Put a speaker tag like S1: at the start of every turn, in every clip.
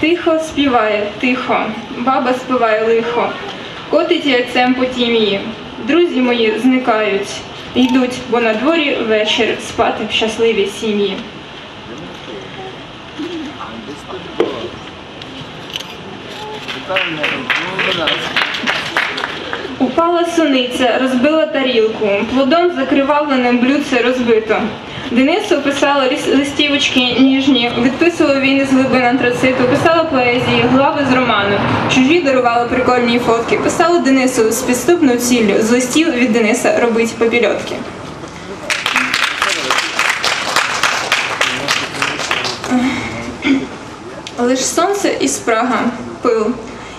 S1: Тихо співає, тихо, баба співає лихо, котить яйцем по тім'ї. Друзі мої зникають, йдуть, бо на дворі вечір спати в щасливій сім'ї. Упала суниця, розбила тарілку, плодом закривавленим блюдце розбито. Денису писала листівочки ніжні, відписувала він із глибин антрациту, писала поезії, глави з роману, чужі дарувала прикольні фотки, писала Денису з підступною ціллю, з листів від Дениса робить попільотки. Лиш сонце і спрага, пил,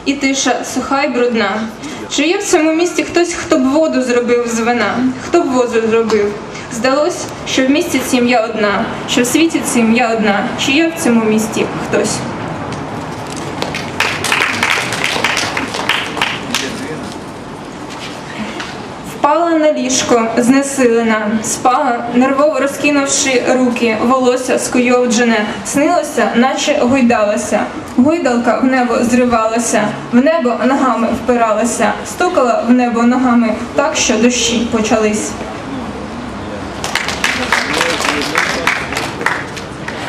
S1: і тиша суха й брудна. Чи є в цьому місті хтось, хто б воду зробив з вина? Хто б воду зробив? Здалось, що в місті сім'я одна, що в світі сім'я одна. Чи є в цьому місті хтось? Впала на ліжко, знесилена, спала, нервово розкинувши руки, волосся скуйовджене, снилося, наче гойдалася. Гойдалка в небо зривалася, в небо ногами впиралася, стукала в небо ногами так, що дощі почались.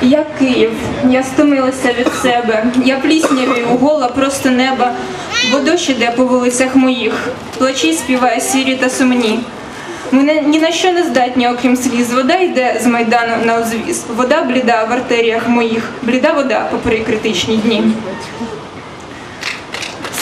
S1: Я Київ, я стомилася від себе, я пліснявію, гола просто неба, бо дощ іде по вулицях моїх, плачі співає сірі та сумні. Мене ні на що не здатні, окрім сліз. Вода йде з майдану на узвіз. Вода бліда в артеріях моїх, бліда вода попри критичні дні.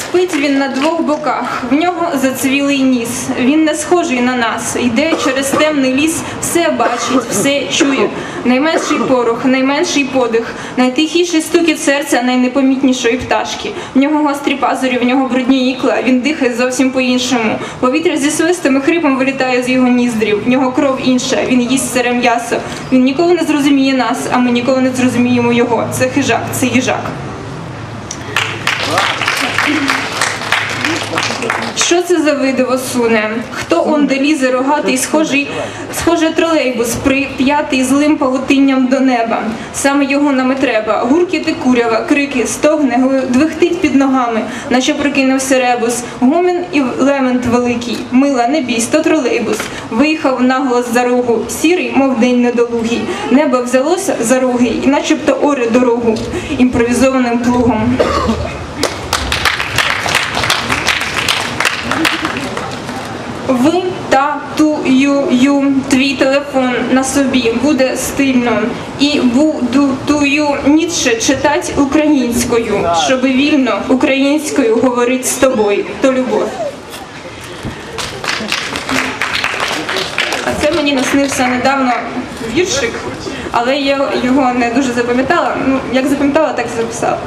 S1: Спить він на двох боках, в нього зацвілий ніс. Він не схожий на нас. Йде через темний ліс, все бачить, все чує. Найменший порох, найменший подих, найтихіший стукіт серця найнепомітнішої пташки. В нього гострі пазурі, в нього брудні ікла. Він дихає зовсім по-іншому. Повітря зі свистом і хрипом вилітає з його ніздрів. В нього кров інша. Він їсть сире м'ясо. Він ніколи не зрозуміє нас, а ми ніколи не зрозуміємо його. Це хижак, це їжак. Що це за видиво суне? Хто он де лізе рогатий, схожий, схоже тролейбус, прип'ятий злим павутинням до неба. Саме його нам і треба. Гуркіти курява, крики, стогне, двихтить під ногами, наче прокинувся ребус. Гомін і лемент великий. Мила, не бійсь, то тролейбус. Виїхав наголос за рогу, сірий, мов день недолугий. Небо взялося за роги, і начебто оре дорогу імпровізованим плугом. Ю твій телефон на собі буде стильно і буду тую Ніцше читать українською, щоб вільно українською говорить з тобою. То любов. А це мені наснився недавно віршик, але я його не дуже запам'ятала. Ну, як запам'ятала, так і записала.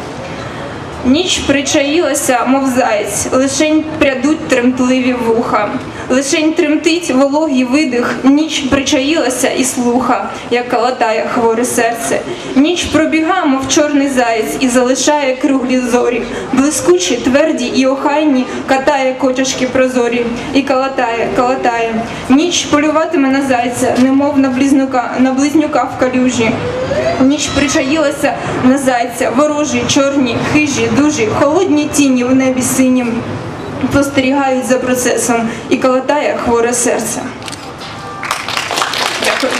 S1: Ніч причаїлася, мов заєць, лишень прядуть тремтливі вуха. Лишень тремтить вологий видих, ніч причаїлася і слуха, як калатає хворе серце. Ніч пробіга, мов чорний заєць, і залишає круглі зорі. Блискучі, тверді і охайні, катає котяшки прозорі, і калатає, калатає. Ніч полюватиме на зайця, немов на близнюка, на близнюка в калюжі. Ніч причаїлася на зайця, ворожі, чорні, хижі, дужі, холодні тіні в небі синім. Спостерігають за процесом і колотає хворе серце. Дякую.